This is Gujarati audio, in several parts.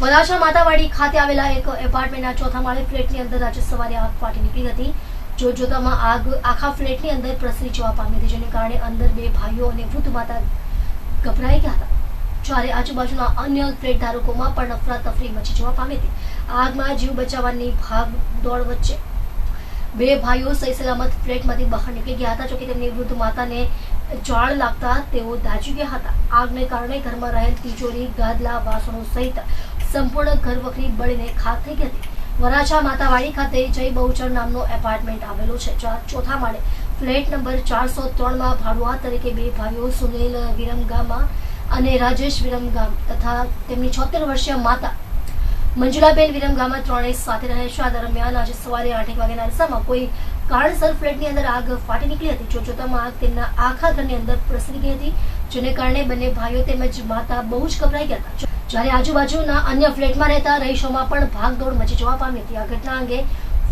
વરાછા માતાવાડી ખાતે આવેલા એક એપાર્ટમેન્ટના ચોથા માળે ફ્લેટની અંદર આજે સવારે આગ ફાટી નીકળી હતી. જો જોતામાં આગ આખા ફ્લેટની અંદર પ્રસરી જવા પામી હતી, જેને કારણે અંદર બે ભાઈઓ અને વૃદ્ધ માતા ગભરાઈ ગયા હતા. જ્યારે આજુબાજુના અન્ય ફ્લેટ ધારકોમાં પણ અફરાતફરી મચી જવા પામી હતી. આગમાં જીવ બચાવવાની ભાગ દોડ વચ્ચે બે ભાઈઓ સહી સલામત ફ્લેટમાંથી બહાર નીકળી ગયા હતા, જોકે તેમની વૃદ્ધ માતાને જાળ લાગતા તેઓ દાજી ગયા હતા. આગને કારણે ઘરમાં રહેલ તિજોરી, ગાદલા, વાસણો સહિત સંપૂર્ણ ઘર વખરી બળીને ખાક થઈ ગઈ વરાછા માતાવાડી ખાતે જય બહુચર નામનો એપાર્ટમેન્ટ આવેલો છે ચોથા માળે ફ્લેટ નંબર ચારસો ત્રણમાં ભાડુઆ તરીકે બે ભાઈઓ સુનિલ વિરમગામા અને રાજેશ વિરમગામ તથા તેમની છોતેર વર્ષીય માતા મંજુલાબેન વિરમગામા ત્રણેય સાથે રહે છે. આ દરમિયાન આજે સવારે આઠ એક વાગ્યાના અરસામાં કોઈ કારણસર ફ્લેટની અંદર આગ ફાટી નીકળી હતી. જો જોતામાં આગ તેમના આખા ઘરની અંદર પ્રસરી ગઈ હતી, જેને કારણે બંને ભાઈઓ તેમજ માતા બહુ જ ગભરાઈ ગયા હતા. જ્યારે આજુબાજુના અન્ય ફ્લેટમાં રહેતા રહીશોમાં પણ ભાગદોડ મચી જવા પામી હતી. આ ઘટના અંગે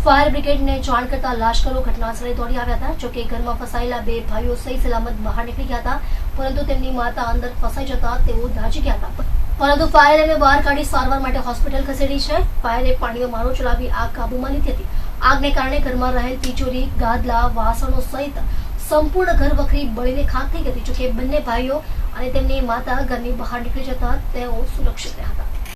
ફાયર બ્રિગેડને જાણ કરતા લાશ્કરો ઘટનાસ્થળે દોડી આવ્યા હતા, જોકે ઘરમાં ફસાયેલા બે ભાઈઓ સહી સલામત બહાર નીકળી ગયા હતા, પરંતુ તેમની માતા અંદર ફસાઈ જતા તેઓ દાજી ગયા હતા. પરંતુ ફાયર એમને બહાર કાઢી સારવાર માટે હોસ્પિટલ ખસેડી છે. ફાયરે પાણીનો મારો ચલાવી આગ કાબૂમાં લીધી હતી. આગને કારણે ઘરમાં રહેલ તિજોરી, ગાદલા, વાસણો સહિત સંપૂર્ણ ઘર વખરી બળીને ખાક થઈ ગઈ હતી, જોકે બંને ભાઈઓ અને તેમની માતા ઘરની બહાર નીકળી જતા તેઓ સુરક્ષિત રહ્યા હતા.